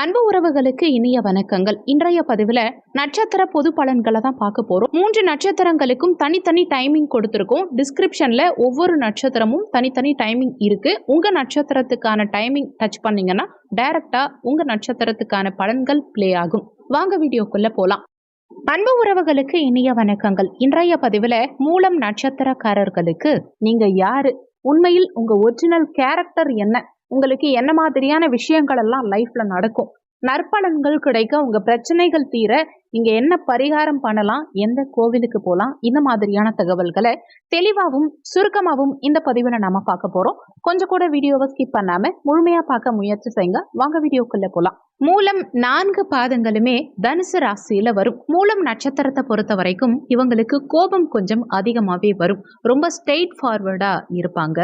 அன்பு உறவுகளுக்கு இனிய வணக்கங்கள். இன்றைய பதிவில் நட்சத்திர பொது பலன்களை தான் பார்க்க போகிறோம் மூன்று நட்சத்திரங்களுக்கும் தனித்தனி டைமிங் கொடுத்துருக்கோம். டிஸ்கிரிப்ஷனில் ஒவ்வொரு நட்சத்திரமும் தனித்தனி டைமிங் இருக்குது உங்கள் நட்சத்திரத்துக்கான டைமிங் டச் பண்ணீங்கன்னா டைரெக்டாக உங்கள் நட்சத்திரத்துக்கான பலன்கள் ப்ளே ஆகும். வாங்க வீடியோக்குள்ளே போகலாம் அன்பு உறவுகளுக்கு இனிய வணக்கங்கள். இன்றைய பதிவில் மூலம் நட்சத்திரக்காரர்களுக்கு நீங்கள் யாரு? உண்மையில் உங்கள் ஒரிஜினல் கேரக்டர் என்ன? உங்களுக்கு என்ன மாதிரியான விஷயங்கள் எல்லாம் லைஃப்ல நடக்கும்? நற்பலன்கள் கிடைக்க உங்க பிரச்சனைகள் தீர இங்கே என்ன பரிகாரம் பண்ணலாம் எந்த கோவிலுக்கு போகலாம் இந்த மாதிரியான தகவல்களை தெளிவாகவும் சுருக்கமாகவும் இந்த பதிவில் நாம பார்க்க போறோம். கொஞ்சம் கூட வீடியோவை ஸ்கிப் பண்ணாம முழுமையா பார்க்க முயற்சி செய்யுங்க. வாங்க வீடியோக்குள்ள போகலாம் மூலம் நான்கு பாதங்களுமே தனுசு ராசியில வரும். மூலம் நட்சத்திரத்தை பொறுத்த வரைக்கும் இவங்களுக்கு கோபம் கொஞ்சம் அதிகமாவே வரும். ரொம்ப ஸ்ட்ரெயிட் ஃபார்வர்டா இருப்பாங்க.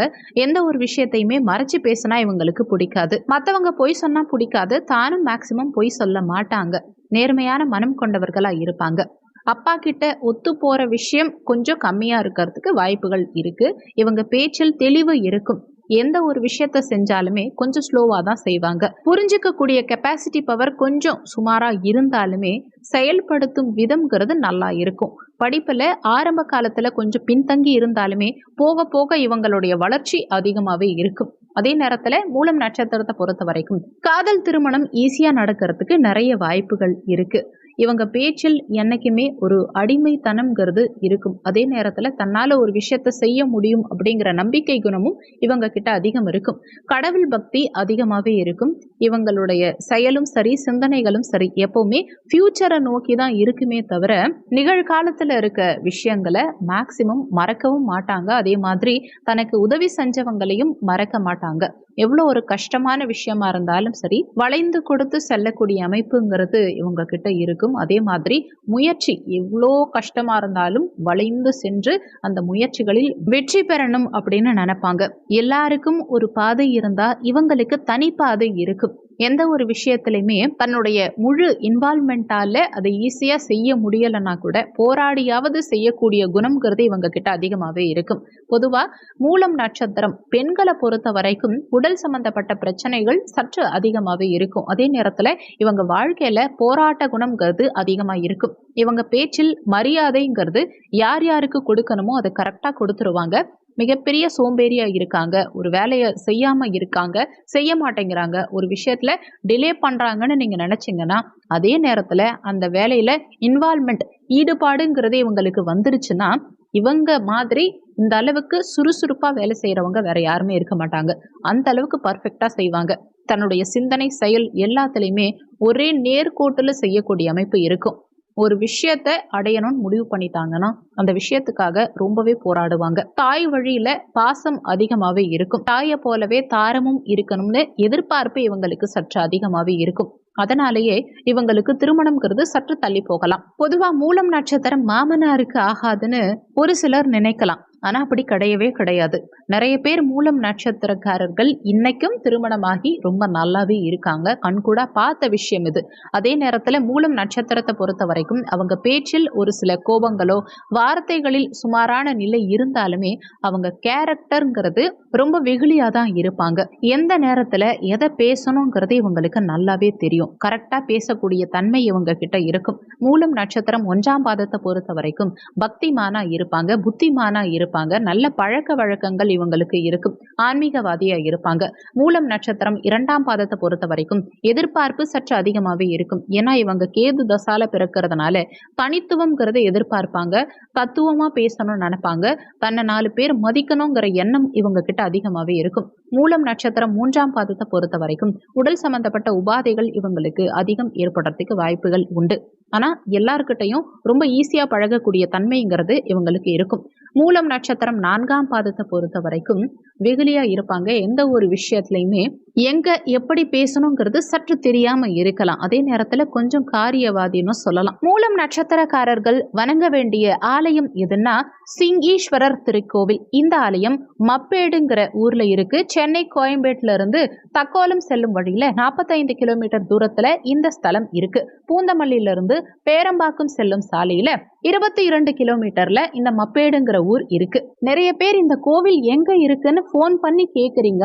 எந்த ஒரு விஷயத்தையுமே மறைச்சு பேசினா இவங்களுக்கு பிடிக்காது. மற்றவங்க பொய் சொன்னா பிடிக்காது. தானும் மேக்சிமம் பொய் சொல்ல மாட்டாங்க. நேர்மையான மனம் கொண்டவர்களா இருப்பாங்க. அப்பா கிட்ட ஒத்து போற விஷயம் கொஞ்சம் கம்மியா இருக்கிறதுக்கு வாய்ப்புகள் இருக்கு. இவங்க பேச்சில் தெளிவு இருக்கும். எந்த ஒரு விஷயத்த செஞ்சாலுமே கொஞ்சம் ஸ்லோவாக தான் செய்வாங்க. புரிஞ்சுக்கக்கூடிய கெப்பாசிட்டி பவர் கொஞ்சம் சுமாராக இருந்தாலுமே செயல்படுத்தும் விதம்ங்கிறது நல்லா இருக்கும். படிப்பில் ஆரம்ப காலத்தில் கொஞ்சம் பின்தங்கி இருந்தாலுமே போக போக இவங்களுடைய வளர்ச்சி அதிகமாகவே இருக்கும். அதே நேரத்தில் மூலம் நட்சத்திரத்தை பொறுத்த வரைக்கும் காதல் திருமணம் ஈஸியாக நடக்கிறதுக்கு நிறைய வாய்ப்புகள் இருக்குது இவங்க பேச்சில் என்னைக்குமே ஒரு அடிமைத்தனம்ங்கிறது இருக்கும். அதே நேரத்தில் தன்னால் ஒரு விஷயத்த செய்ய முடியும் அப்படிங்கிற நம்பிக்கை குணமும் இவங்க கிட்ட அதிகம் இருக்கும். கடவுள் பக்தி அதிகமாகவே இருக்கும். இவங்களுடைய செயலும் சரி சிந்தனைகளும் சரி எப்போவுமே ஃபியூச்சரை நோக்கி தான் இருக்குமே தவிர நிகழ்காலத்தில் இருக்க விஷயங்களை மேக்சிமம் மறக்கவும் மாட்டாங்க. அதே மாதிரி தனக்கு உதவி செஞ்சவங்களையும் மறக்க மாட்டாங்க. எவ்வளோ ஒரு கஷ்டமான விஷயமா இருந்தாலும் சரி வளைந்து கொடுத்து செல்லக்கூடிய அமைப்புங்கிறது இவங்க கிட்ட இருக்கும். அதே மாதிரி முயற்சி எவ்வளோ கஷ்டமா இருந்தாலும் வளைந்து சென்று அந்த முயற்சிகளில் வெற்றி பெறணும் அப்படின்னு நினைப்பாங்க. எல்லாருக்கும் ஒரு பாதை இருந்தா இவங்களுக்கு தனி பாதை இருக்கும். எந்த ஒரு விஷயத்துலையுமே தன்னுடைய முழு இன்வால்மெண்ட்டால அதை ஈஸியாக செய்ய முடியலைன்னா கூட போராடியாவது செய்யக்கூடிய குணம்ங்கிறது இவங்க கிட்ட அதிகமாகவே இருக்கும். பொதுவாக மூலம் நட்சத்திரம் பெண்களை பொறுத்த வரைக்கும் உடல் சம்பந்தப்பட்ட பிரச்சனைகள் சற்று அதிகமாகவே இருக்கும். அதே நேரத்தில் இவங்க வாழ்க்கையில் போராட்ட குணம்ங்கிறது அதிகமாக இருக்கும். இவங்க பேச்சில் மரியாதைங்கிறது யார் யாருக்கு கொடுக்கணுமோ அதை கரெக்டாக கொடுத்துருவாங்க. மிகப்பெரிய சோம்பேறியாக இருக்காங்க. ஒரு வேலையை செய்யாமல் இருக்காங்க. செய்ய மாட்டேங்கிறாங்க. ஒரு விஷயத்தில் டிலே பண்ணுறாங்கன்னு நீங்கள் நினச்சிங்கன்னா அதே நேரத்தில் அந்த வேலையில் இன்வால்மெண்ட் ஈடுபாடுங்கிறது இவங்களுக்கு வந்துருச்சுன்னா இவங்க மாதிரி இந்த அளவுக்கு சுறுசுறுப்பாக வேலை செய்கிறவங்க வேற யாருமே இருக்க மாட்டாங்க. அந்த அளவுக்கு பர்ஃபெக்டாக செய்வாங்க. தன்னுடைய சிந்தனை செயல் எல்லாத்துலேயுமே ஒரே நேர்கோட்டில் செய்யக்கூடிய அமைப்பு இருக்கும். ஒரு விஷயத்த அடையணும்னு முடிவு பண்ணிட்டாங்கன்னா அந்த விஷயத்துக்காக ரொம்பவே போராடுவாங்க. தாய் வழியில பாசம் அதிகமாவே இருக்கும். தாயை போலவே தாரமும் இருக்கணும்னு எதிர்பார்ப்பு இவங்களுக்கு சற்று அதிகமாவே இருக்கும். அதனாலேயே இவங்களுக்கு திருமணம்ங்கிறது சற்று தள்ளி போகலாம். பொதுவா மூலம் நட்சத்திரம் மாமனாருக்கு ஆகாதுன்னு ஒரு சிலர் நினைக்கலாம். ஆனால் அப்படி கிடையவே கிடையாது. நிறைய பேர் மூலம் நட்சத்திரக்காரர்கள் இன்னைக்கும் திருமணமாகி ரொம்ப நல்லாவே இருக்காங்க. கண்கூடா பார்த்த விஷயம் இது. அதே நேரத்தில் மூலம் நட்சத்திரத்தை பொறுத்த வரைக்கும் அவங்க பேச்சில் ஒரு சில கோபங்களோ வார்த்தைகளில் சுமாரான நிலை இருந்தாலுமே அவங்க கேரக்டருங்கிறது ரொம்ப வெகுளியாக தான் இருப்பாங்க. எந்த நேரத்தில் எதை பேசணுங்கிறது இவங்களுக்கு நல்லாவே தெரியும். கரெக்டாக பேசக்கூடிய தன்மை இவங்க கிட்ட இருக்கும். மூலம் நட்சத்திரம் ஒன்றாம் பாதத்தை பொறுத்த வரைக்கும் பக்திமானா இருப்பாங்க புத்திமானா இருப்பாங்க நல்ல பழக்க வழக்கங்கள் இவங்களுக்கு இருக்கும். ஆன்மீகவாதியா இருப்பாங்க. மூலம் நட்சத்திரம் இரண்டாம் பாதத்தை பொறுத்த வரைக்கும் எதிர்பார்ப்பு சற்று அதிகமாகவே இருக்கும். ஏன்னா இவங்க கேது தசால பிறக்கிறதுனால தனித்துவங்கிறத எதிர்பார்ப்பாங்க தத்துவமா பேசணும்னு நினைப்பாங்க. தன்னை நாலு பேர் மதிக்கணுங்கிற எண்ணம் இவங்க கிட்ட அதிகமாகவே இருக்கும். மூலம் நட்சத்திரம் மூன்றாம் பாதத்தை பொறுத்த வரைக்கும் உடல் சம்பந்தப்பட்ட உபாதைகள் இவங்களுக்கு அதிகம் ஏற்படுறதுக்கு வாய்ப்புகள் உண்டு. ஆனால் எல்லாருக்கிட்டையும் ரொம்ப ஈஸியாக பழகக்கூடிய தன்மைங்கிறது இவங்களுக்கு இருக்கும். மூலம் நட்சத்திரம் நான்காம் பாதத்தை பொறுத்த வரைக்கும் வெகுளியா இருப்பாங்க. எந்த ஒரு விஷயத்துலையுமே எங்கே எப்படி பேசணுங்கிறது சற்று தெரியாமல் இருக்கலாம். அதே நேரத்தில் கொஞ்சம் காரியவாதின்னு சொல்லலாம். மூலம் நட்சத்திரக்காரர்கள் வணங்க வேண்டிய ஆலயம் எதுன்னா சிங்கீஸ்வரர் திருக்கோவில். இந்த ஆலயம் மப்பேடுங்கிற ஊரில் இருக்கு. சென்னை கோயம்பேட்டில் இருந்து தக்கோலம் செல்லும் வழியில் நாற்பத்தைந்து கிலோமீட்டர் தூரத்தில் இந்த ஸ்தலம் இருக்கு. பூந்தமல்லியிலிருந்து பேரம்பாக்கம் செல்லும் சாலையில் இருபத்தி இரண்டு கிலோமீட்டர்ல இந்த மப்பேடுங்கிற ஊர் இருக்கு. நிறைய பேர் இந்த கோவில் எங்க இருக்குன்னு ஃபோன் பண்ணி கேட்குறீங்க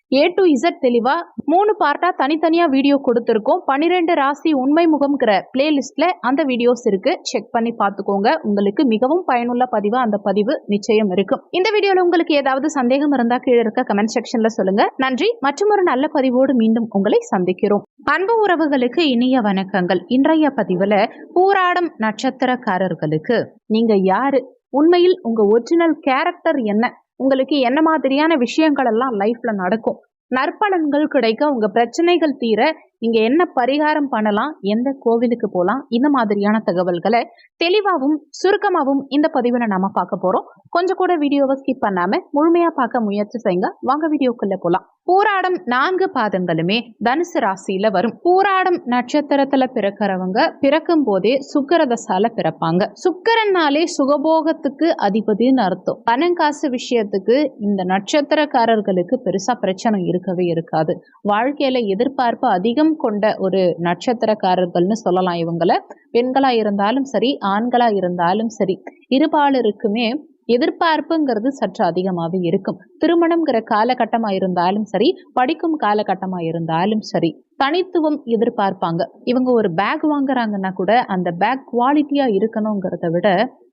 ஏ டு இசட் தெளிவா மூணு பார்ட்டா தனித்தனியா வீடியோ கொடுத்துருக்கோம். பனிரெண்டு ராசி உண்மை முகம்ங்கிற பிளேலிஸ்ட்ல அந்த வீடியோஸ் இருக்கு. செக் பண்ணி பார்த்துக்கோங்க. உங்களுக்கு மிகவும் பயனுள்ள பதிவு அந்த பதிவு நிச்சயம் இருக்கும். இந்த வீடியோல உங்களுக்கு ஏதாவது சந்தேகம் இருந்தா கீழே இருக்க கமெண்ட் செக்ஷன்ல சொல்லுங்க. நன்றி. மற்றும் ஒரு நல்ல பதிவோடு மீண்டும் உங்களை சந்திக்கிறோம். அன்பு உறவுகளுக்கு இனிய வணக்கங்கள். இன்றைய பதிவுல பூராடம் நட்சத்திரக்காரர்களுக்கு நீங்க யாரு? உண்மையில் உங்க ஒரிஜினல் கேரக்டர் என்ன? உங்களுக்கு என்ன மாதிரியான விஷயங்கள் எல்லாம் லைஃப்ல நடக்கும்? நற்பலன்கள் கிடைக்க உங்க பிரச்சனைகள் தீர நீங்க என்ன பரிகாரம் பண்ணலாம் எந்த கோவிலுக்கு போகலாம் இந்த மாதிரியான தகவல்களை தெளிவாகவும் சுருக்கமாகவும் இந்த பதிவுல நாம பார்க்க போறோம். கொஞ்சம் கூட வீடியோவை ஸ்கிப் பண்ணாம முழுமையா பார்க்க முயற்சி செய்யுங்க. வாங்க வீடியோக்குள்ள போலாம். பூராடம் நான்கு பாதங்களுமே தனுசு ராசியில வரும். பூராடம் நட்சத்திரத்துல பிறக்கிறவங்க பிறக்கும் போதே சுக்கரதசால பிறப்பாங்க. சுக்கரன்னாலே சுகபோகத்துக்கு அதிபதினு அர்த்தம். பணம் காசு விஷயத்துக்கு இந்த நட்சத்திரக்காரர்களுக்கு பெருசா பிரச்சனை இருக்கவே இருக்காது. வாழ்க்கையில எதிர்பார்ப்பு அதிகம் கொண்ட ஒரு நட்சத்திரக்காரர்கள்னு சொல்லலாம் இவங்கள. பெண்களா இருந்தாலும் சரி ஆண்களா இருந்தாலும் சரி இருபாலருக்குமே எதிர்பார்ப்புங்கிறது சற்று அதிகமாகவே இருக்கும். திருமணம்ங்கிற காலகட்டமாக இருந்தாலும் சரி படிக்கும் காலகட்டமாக இருந்தாலும் சரி தனித்துவம் எதிர்பார்ப்பாங்க. இவங்க ஒரு பேக் வாங்குறாங்கன்னா கூட அந்த பேக் குவாலிட்டியா இருக்கணுங்கிறத விட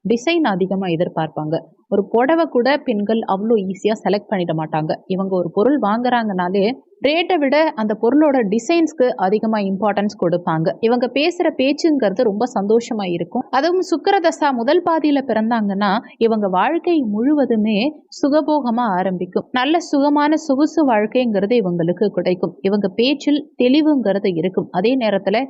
டிசைன் அதிகமாக எதிர்பார்ப்பாங்க. ஒரு புடவை கூட பெண்கள் அவ்வளோ ஈஸியாக செலக்ட் பண்ணிட மாட்டாங்க. இவங்க ஒரு பொருள் வாங்குறாங்கனாலே ரேட்டை விட அந்த பொருளோட டிசைன்ஸ்க்கு அதிகமாக இம்பார்ட்டன்ஸ் கொடுப்பாங்க. இவங்க பேசுகிற பேச்சுங்கிறது ரொம்ப சந்தோஷமாக இருக்கும். அதுவும் சுக்கரதசா முதல் பாதியில் பிறந்தாங்கன்னா இவங்க வாழ்க்கை முழுவதுமே சுகபோகமாக ஆரம்பிக்கும். நல்ல சுகமான சொகுசு வாழ்க்கைங்கிறது இவங்களுக்கு கிடைக்கும். இவங்க பேச்சில் தெளிவுங்கிறது இருக்கும். அதே நேரத்தில்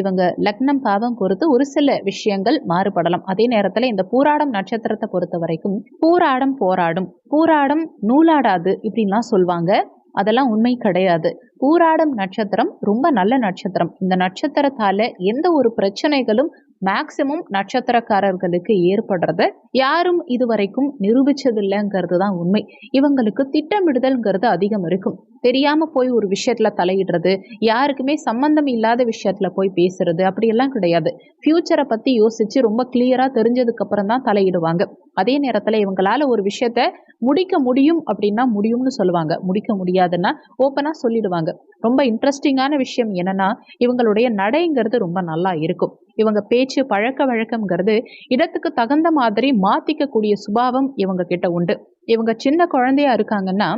இவங்க லக்னம் பாவம் பொறுத்து ஒரு சில விஷயங்கள் மாறுபடலாம். அதே நேரத்தில் இந்த பூராடம் நட்சத்திரத்தை பொறுத்த வரைக்கும் பூராடம் போராடும். பூராடம் நூலாடாது இப்படின்லாம் சொல்லுவாங்க அதெல்லாம் உண்மை கிடையாது. பூராடம் நட்சத்திரம் ரொம்ப நல்ல நட்சத்திரம். இந்த நட்சத்திரத்தால எந்த ஒரு பிரச்சனைகளும் மேக்சிமம் நட்சத்திரக்காரர்களுக்கு ஏற்படுறத யாரும் இதுவரைக்கும் நிரூபிச்சதில்லைங்கிறது தான் உண்மை. இவங்களுக்கு திட்டமிடுதல்ங்கிறது அதிகம் இருக்கும். தெரியாமல் போய் ஒரு விஷயத்தில் தலையிடுறது யாருக்குமே சம்மந்தம் இல்லாத விஷயத்தில் போய் பேசுறது அப்படியெல்லாம் கிடையாது. ஃப்யூச்சரை பற்றி யோசித்து ரொம்ப கிளியராக தெரிஞ்சதுக்கப்புறம் தான் தலையிடுவாங்க. அதே நேரத்தில் இவங்களால ஒரு விஷயத்த முடிக்க முடியும் அப்படின்னா முடியும்னு சொல்லுவாங்க. முடிக்க முடியாதுன்னா ஓப்பனாக சொல்லிடுவாங்க. ரொம்ப இன்ட்ரெஸ்டிங்கான விஷயம் என்னென்னா இவங்களுடைய நடைங்கிறது ரொம்ப நல்லா இருக்கும். இவங்க பேச்சு பழக்க வழக்கம்ங்கிறது இடத்துக்கு தகுந்த மாதிரி மாற்றிக்கக்கூடிய சுபாவம் இவங்க கிட்ட உண்டு. இவங்க சின்ன குழந்தையா இருக்காங்கன்னா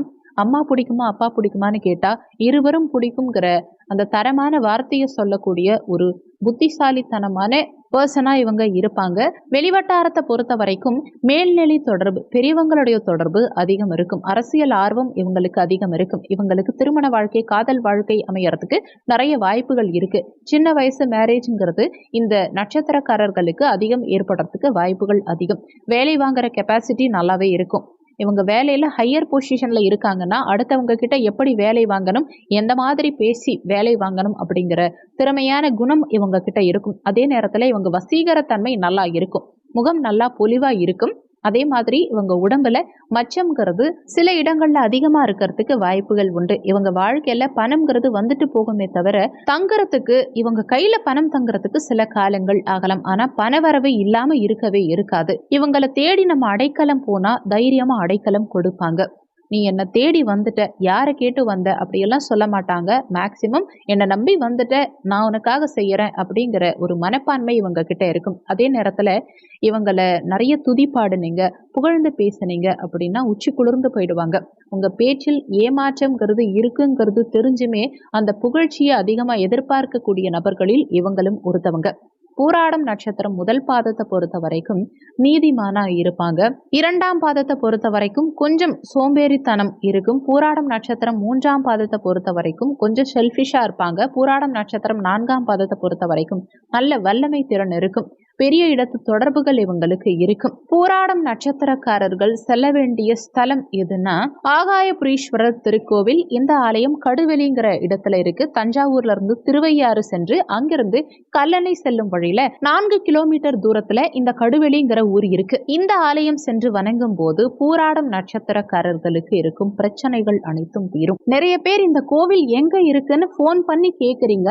அம்மா பிடிக்குமா அப்பா பிடிக்குமான்னு கேட்டா இருவரும் பிடிக்குங்கிற அந்த தரமான வார்த்தையை சொல்லக்கூடிய ஒரு புத்திசாலித்தனமான பர்சனா இவங்க இருப்பாங்க. வெளிவட்டாரத்தை பொறுத்த வரைக்கும் மேல்நிலை தொடர்பு பெரியவங்களுடைய தொடர்பு அதிகம் இருக்கும். அரசியல் ஆர்வம் இவங்களுக்கு அதிகம் இருக்கும். இவங்களுக்கு திருமண வாழ்க்கை காதல் வாழ்க்கை அமையறதுக்கு நிறைய வாய்ப்புகள் இருக்கு. சின்ன வயசு மேரேஜ்ங்கிறது இந்த நட்சத்திரக்காரர்களுக்கு அதிகம் ஏற்படுறதுக்கு வாய்ப்புகள் அதிகம். வேலை வாங்குற கெப்பாசிட்டி நல்லாவே இருக்கும். இவங்க வேலையில் ஹையர் பொசிஷனில் இருக்காங்கன்னா அடுத்தவங்க கிட்ட எப்படி வேலை வாங்கணும் எந்த மாதிரி பேசி வேலை வாங்கணும் அப்படிங்கிற திறமையான குணம் இவங்க கிட்ட இருக்கும். அதே நேரத்தில் இவங்க வசீகரத்தன்மை நல்லா இருக்கும். முகம் நல்லா பொலிவாக இருக்கும். அதே மாதிரி இவங்க உடம்புல மச்சம்ங்கிறது சில இடங்கள்ல அதிகமா இருக்கிறதுக்கு வாய்ப்புகள் உண்டு. இவங்க வாழ்க்கையில பணம்ங்கிறது வந்துட்டு போகுமே தவிர தங்குறதுக்கு இவங்க கையில பணம் தங்குறதுக்கு சில காலங்கள் ஆகலாம். ஆனா பணவரவு இல்லாம இருக்கவே இருக்காது. இவங்களை தேடி நம்ம அடைக்கலம் போனா தைரியமா அடைக்கலம் கொடுப்பாங்க. நீ என்னை தேடி வந்துட்ட யாரை கேட்டு வந்த அப்படியெல்லாம் சொல்ல மாட்டாங்க. மேக்சிமம் என்னை நம்பி வந்துட்ட நான் உனக்காக செய்கிறேன் அப்படிங்கிற ஒரு மனப்பான்மை இவங்க கிட்ட இருக்கும். அதே நேரத்தில் இவங்களை நிறைய துதி பாடுனீங்க புகழ்ந்து பேசுனீங்க அப்படின்னா உச்சி குளிர்ந்து போயிடுவாங்க. உங்கள் பேச்சில் ஏமாற்றம்ங்கிறது இருக்குங்கிறது தெரிஞ்சுமே அந்த புகழ்ச்சியை அதிகமாக எதிர்பார்க்கக்கூடிய நபர்களில் இவங்களும் ஒருத்தவங்க. பூராடம் நட்சத்திரம் முதல் பாதத்தை பொறுத்த வரைக்கும் நீதிமானா இருப்பாங்க. இரண்டாம் பாதத்தை பொறுத்த வரைக்கும் கொஞ்சம் சோம்பேறித்தனம் இருக்கும். பூராடம் நட்சத்திரம் மூன்றாம் பாதத்தை பொறுத்த வரைக்கும் கொஞ்சம் செல்ஃபிஷா இருப்பாங்க. பூராடம் நட்சத்திரம் நான்காம் பாதத்தை பொறுத்த வரைக்கும் நல்ல வல்லமை திறன் இருக்கும். பெரிய இடத்து தொடர்புகள் இவங்களுக்கு இருக்கும். பூராடம் நட்சத்திரக்காரர்கள் செல்ல வேண்டிய ஸ்தலம் எதுன்னா ஆகாயபுரீஸ்வரர் திருக்கோவில் இந்த ஆலயம் கடுவெளிங்கிற இடத்துல இருக்கு. தஞ்சாவூர்ல இருந்து திருவையாறு சென்று அங்கிருந்து கல்லணை செல்லும் வழியில நான்கு கிலோமீட்டர் தூரத்துல இந்த கடுவெளிங்கிற ஊர் இருக்கு. இந்த ஆலயம் சென்று வணங்கும் போது பூராடம் நட்சத்திரக்காரர்களுக்கு இருக்கும் பிரச்சனைகள் அனைத்தும் தீரும். நிறைய பேர் இந்த கோவில் எங்க இருக்குன்னு போன் பண்ணி கேக்குறீங்க?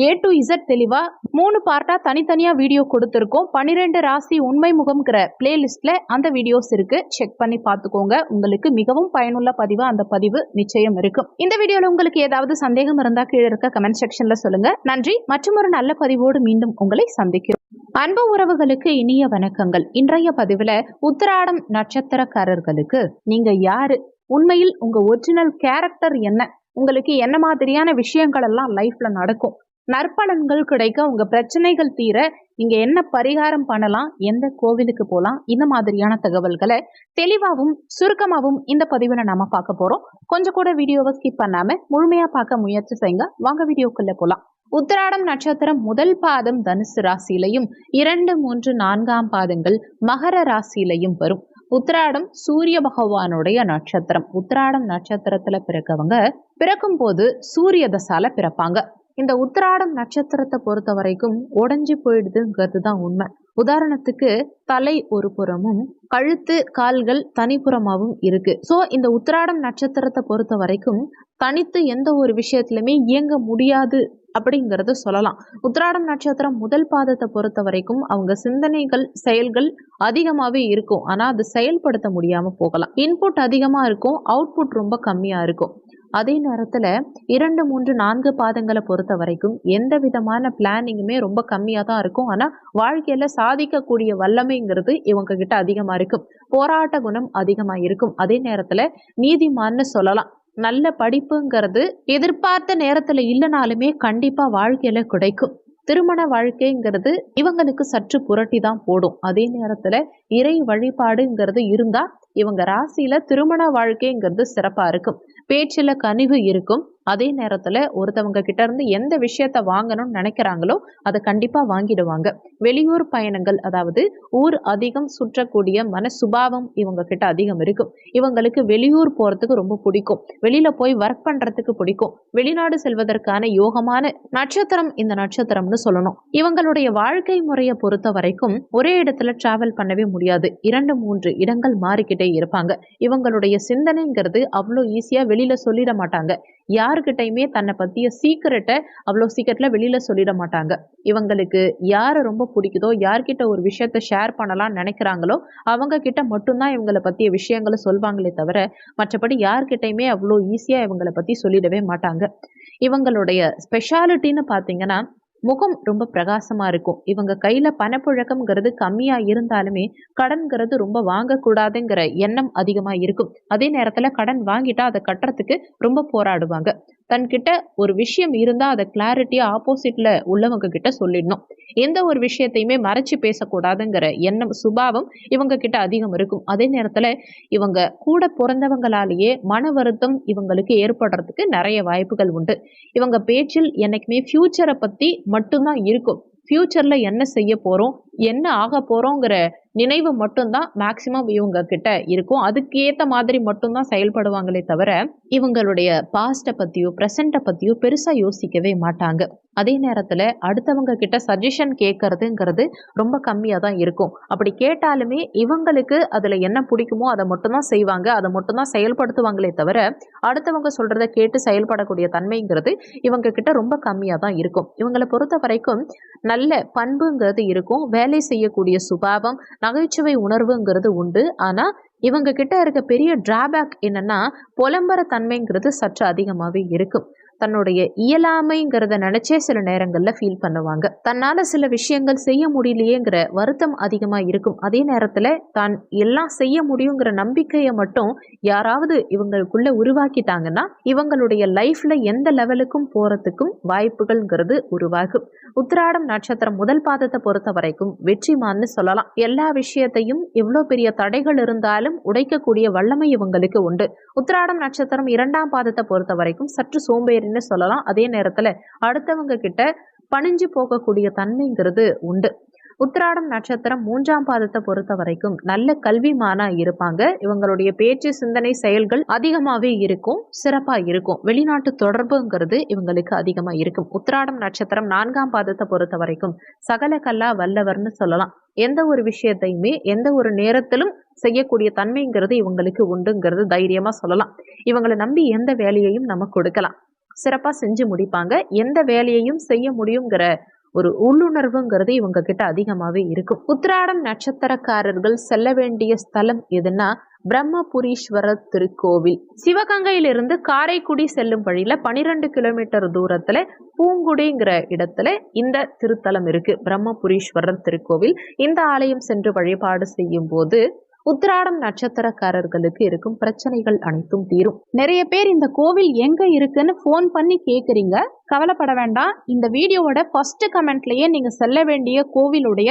ஏ டு இசட் தெளிவா மூணு பார்ட்டா தனித்தனியா வீடியோ கொடுத்துருக்கோம். பனிரெண்டு ராசி உண்மை முகம்ங்கிற பிளேலிஸ்ட்ல அந்த வீடியோஸ் இருக்கு. செக் பண்ணி பார்த்துக்கோங்க. உங்களுக்கு மிகவும் பயனுள்ள பதிவா அந்த பதிவு நிச்சயம் இருக்கும். இந்த வீடியோல உங்களுக்கு ஏதாவது சந்தேகம் இருந்தா கீழே இருக்க கமெண்ட் செக்ஷன்ல சொல்லுங்க. நன்றி. மற்றும் ஒரு நல்ல பதிவோடு மீண்டும் உங்களை சந்திக்கிறோம். அன்பு உறவுகளுக்கு இனிய வணக்கங்கள். இன்றைய பதிவுல உத்திராடம் நட்சத்திரக்காரர்களுக்கு நீங்க யாரு? உண்மையில் உங்க ஒரிஜினல் கேரக்டர் என்ன? உங்களுக்கு என்ன மாதிரியான விஷயங்கள் எல்லாம் லைஃப்ல நடக்கும்? நற்பலன்கள் கிடைக்க உங்க பிரச்சனைகள் தீர இங்க என்ன பரிகாரம் பண்ணலாம் எந்த கோவிலுக்கு போகலாம் இந்த மாதிரியான தகவல்களை தெளிவாகவும் சுருக்கமாகவும் இந்த பதிவில் நாம பார்க்க போறோம். கொஞ்சம் கூட வீடியோவை ஸ்கிப் பண்ணாம முழுமையா பார்க்க முயற்சி செய்யுங்க. வாங்க வீடியோக்குள்ள போலாம். உத்திராடம் நட்சத்திரம் முதல் பாதம் தனுசு ராசியிலையும் இரண்டு மூன்று நான்காம் பாதங்கள் மகர ராசியிலையும் வரும். உத்திராடம் சூரிய பகவானுடைய நட்சத்திரம். உத்திராடம் நட்சத்திரத்துல பிறக்கவங்க பிறக்கும் போது சூரிய தசால பிறப்பாங்க. இந்த உத்திராடம் நட்சத்திரத்தை பொறுத்த வரைக்கும் உடஞ்சி போயிடுதுங்கிறது தான் உண்மை. உதாரணத்துக்கு தலை ஒரு புறமும் கழுத்து கால்கள் தனிப்புறமாகவும் இருக்கு. ஸோ இந்த உத்திராடம் நட்சத்திரத்தை பொறுத்த வரைக்கும் தனித்து எந்த ஒரு விஷயத்திலுமே இயங்க முடியாது அப்படிங்கிறத சொல்லலாம். உத்திராடம் நட்சத்திரம் முதல் பாதத்தை பொறுத்த வரைக்கும் அவங்க சிந்தனைகள் செயல்கள் அதிகமாகவே இருக்கும். ஆனால் அது செயல்படுத்த முடியாமல் போகலாம். இன்புட் அதிகமாக இருக்கும் அவுட்புட் ரொம்ப கம்மியாக இருக்கும். அதே நேரத்தில் இரண்டு மூன்று நான்கு பாதங்களை பொறுத்த வரைக்கும் எந்த விதமான பிளானிங்குமே ரொம்ப கம்மியாக தான் இருக்கும். ஆனால் வாழ்க்கையில் சாதிக்கக்கூடிய வல்லமைங்கிறது இவங்க கிட்ட அதிகமாக இருக்கும். போராட்ட குணம் அதிகமாக இருக்கும். அதே நேரத்தில் நீதிமான்னு சொல்லலாம். நல்ல படிப்புங்கிறது எதிர்பார்த்த நேரத்தில் இல்லைனாலுமே கண்டிப்பாக வாழ்க்கையில் கிடைக்கும். திருமண வாழ்க்கைங்கிறது இவங்களுக்கு சற்று புரட்டி தான் போடும். அதே நேரத்தில் இறை வழிபாடுங்கிறது இருந்தால் இவங்க ராசியில் திருமண வாழ்க்கைங்கிறது சிறப்பாக இருக்கும். பேச்சில் கனிவு இருக்கும். அதே நேரத்துல ஒருத்தவங்க கிட்ட இருந்து எந்த விஷயத்த வாங்கணும்னு நினைக்கிறாங்களோ அதை கண்டிப்பா வாங்கிடுவாங்க. வெளியூர் பயணங்கள் அதாவது ஊர் அதிகம் சுற்றக்கூடிய மன சுபாவம் இவங்க கிட்ட அதிகம் இருக்கும். இவங்களுக்கு வெளியூர் போறதுக்கு ரொம்ப பிடிக்கும். வெளியில போய் ஒர்க் பண்றதுக்கு பிடிக்கும். வெளிநாடு செல்வதற்கான யோகமான நட்சத்திரம் இந்த நட்சத்திரம்னு சொல்லணும். இவங்களுடைய வாழ்க்கை முறையை பொறுத்த வரைக்கும் ஒரே இடத்துல டிராவல் பண்ணவே முடியாது. இரண்டு மூன்று இடங்கள் மாறிக்கிட்டே இருப்பாங்க. இவங்களுடைய சிந்தனைங்கிறது அவ்வளோ ஈஸியா வெளியில சொல்லிட மாட்டாங்க. யாருக்கிட்டையுமே தன்னை பற்றிய சீக்கிரட்டை அவ்வளோ சீக்கிரட்டில் வெளியில் சொல்லிட மாட்டாங்க. இவங்களுக்கு யாரை ரொம்ப பிடிக்குதோ யார்கிட்ட ஒரு விஷயத்த ஷேர் பண்ணலாம்னு நினைக்கிறாங்களோ அவங்க கிட்ட மட்டும்தான் இவங்களை பற்றிய விஷயங்களை சொல்வாங்களே தவிர மற்றபடி யார்கிட்டையுமே அவ்வளோ ஈஸியாக இவங்களை பற்றி சொல்லிடவே மாட்டாங்க. இவங்களுடைய ஸ்பெஷாலிட்டின்னு பார்த்தீங்கன்னா முகம் ரொம்ப பிரகாசமாக இருக்கும். இவங்க கையில் பணப்புழக்கம்ங்கிறது கம்மியாக இருந்தாலுமே கடன்கிறது ரொம்ப வாங்கக்கூடாதுங்கிற எண்ணம் அதிகமாக இருக்கும். அதே நேரத்தில் கடன் வாங்கிட்டா அதை கட்டுறதுக்கு ரொம்ப போராடுவாங்க. தன்கிட்ட ஒரு விஷயம் இருந்தால் அதை கிளாரிட்டியாக ஆப்போசிட்டில் உள்ளவங்க கிட்ட சொல்லிடணும். எந்த ஒரு விஷயத்தையுமே மறைச்சு பேசக்கூடாதுங்கிற எண்ணம் சுபாவம் இவங்க கிட்ட அதிகம் இருக்கும். அதே நேரத்தில் இவங்க கூட பிறந்தவங்களாலேயே மன வருத்தம் இவங்களுக்கு ஏற்படுறதுக்கு நிறைய வாய்ப்புகள் உண்டு. இவங்க பேச்சில் என்னைக்குமே ஃப்யூச்சரை பற்றி மட்டும்தான் இருக்கும். ஃப்யூச்சரில் என்ன செய்ய போகிறோம் என்ன ஆக போகிறோங்கிற நினைவு மட்டும்தான் மேக்சிமம் இவங்க கிட்ட இருக்கும். அதுக்கேற்ற மாதிரி மட்டும்தான் செயல்படுவாங்களே தவிர இவங்களுடைய பாஸ்ட்டை பற்றியோ ப்ரெசண்ட்டை பற்றியோ பெருசாக யோசிக்கவே மாட்டாங்க. அதே நேரத்தில் அடுத்தவங்க கிட்ட சஜஷன் கேட்கறதுங்கிறது ரொம்ப கம்மியாக தான் இருக்கும். அப்படி கேட்டாலுமே இவங்களுக்கு அதில் என்ன பிடிக்குமோ அதை மட்டும்தான் செய்வாங்க. அதை மட்டும்தான் செயல்படுத்துவாங்களே தவிர அடுத்தவங்க சொல்கிறத கேட்டு செயல்படக்கூடிய தன்மைங்கிறது இவங்க கிட்ட ரொம்ப கம்மியாக தான் இருக்கும். இவங்களை பொறுத்த வரைக்கும் நல்ல பண்புங்கிறது இருக்கும். வேலை செய்யக்கூடிய சுபாவம் நகைச்சுவை உணர்வுங்கிறது உண்டு. ஆனால் இவங்க கிட்ட இருக்க பெரிய டிராபேக் என்னன்னா புலம்பர தன்மைங்கிறது சற்று அதிகமாகவே இருக்கும். தன்னுடைய இயலாமைங்கிறத நினைச்சே சில நேரங்களில் ஃபீல் பண்ணுவாங்க. தன்னால சில விஷயங்கள் செய்ய முடியலையேங்கிற வருத்தம் அதிகமாக இருக்கும். அதே நேரத்தில் தான் எல்லாம் செய்ய முடியுங்கிற நம்பிக்கையை மட்டும் யாராவது இவங்களுக்குள்ள உருவாக்கிட்டாங்கன்னா இவங்களுடைய லைஃப்ல எந்த லெவலுக்கும் போறதுக்கும் வாய்ப்புகள்ங்கிறது உருவாகும். உத்திராடம் நட்சத்திரம் முதல் பாதத்தை பொறுத்த வரைக்கும் வெற்றிமான்னு சொல்லலாம். எல்லா விஷயத்தையும் எவ்வளோ பெரிய தடைகள் இருந்தாலும் உடைக்கக்கூடிய வல்லமை இவங்களுக்கு உண்டு. உத்திராடம் நட்சத்திரம் இரண்டாம் பாதத்தை பொறுத்த வரைக்கும் சற்று சோம்பேறி அப்படின்னு சொல்லலாம். அதே நேரத்தில் அடுத்தவங்க கிட்ட பணிஞ்சு போகக்கூடிய தன்மைங்கிறது உண்டு. உத்திராடம் நட்சத்திரம் மூன்றாம் பாதத்தை பொறுத்த வரைக்கும் நல்ல கல்விமானா இருப்பாங்க. இவங்களுடைய பேச்சு சிந்தனை செயல்கள் அதிகமாகவே இருக்கும் சிறப்பாக இருக்கும். வெளிநாட்டு தொடர்புங்கிறது இவங்களுக்கு அதிகமாக இருக்கும். உத்திராடம் நட்சத்திரம் நான்காம் பாதத்தை பொறுத்த வரைக்கும் சகல கல்லா வல்லவர்னு சொல்லலாம். எந்த ஒரு விஷயத்தையுமே எந்த ஒரு நேரத்திலும் செய்யக்கூடிய தன்மைங்கிறது இவங்களுக்கு உண்டுங்கிறது தைரியமாக சொல்லலாம். இவங்களை நம்பி எந்த வேலையையும் நம்ம கொடுக்கலாம். சிறப்பாக செஞ்சு முடிப்பாங்க. எந்த வேலையையும் செய்ய முடியுங்கிற ஒரு உள்ளுணர்வுங்கிறது இவங்க கிட்ட அதிகமாகவே இருக்கும். உத்திராடம் நட்சத்திரக்காரர்கள் செல்ல வேண்டிய ஸ்தலம் எதுனா பிரம்மபுரீஸ்வரர் திருக்கோவில். சிவகங்கையிலிருந்து காரைக்குடி செல்லும் வழியில பனிரெண்டு கிலோமீட்டர் தூரத்துல பூங்குடிங்கிற இடத்துல இந்த திருத்தலம் இருக்கு. பிரம்மபுரீஸ்வரர் திருக்கோவில். இந்த ஆலயம் சென்று வழிபாடு செய்யும் போது உத்திராடம் நட்சத்திரக்காரர்களுக்கு இருக்கும் பிரச்சனைகள் அனைத்தும் தீரும். நிறைய பேர் இந்த கோவில் எங்க இருக்குன்னு ஃபோன் பண்ணி கேக்குறீங்க. கவலைப்பட வேண்டாம். இந்த வீடியோவோட ஃபர்ஸ்ட் கமெண்ட்லயே நீங்க செல்ல வேண்டிய கோவிலுடைய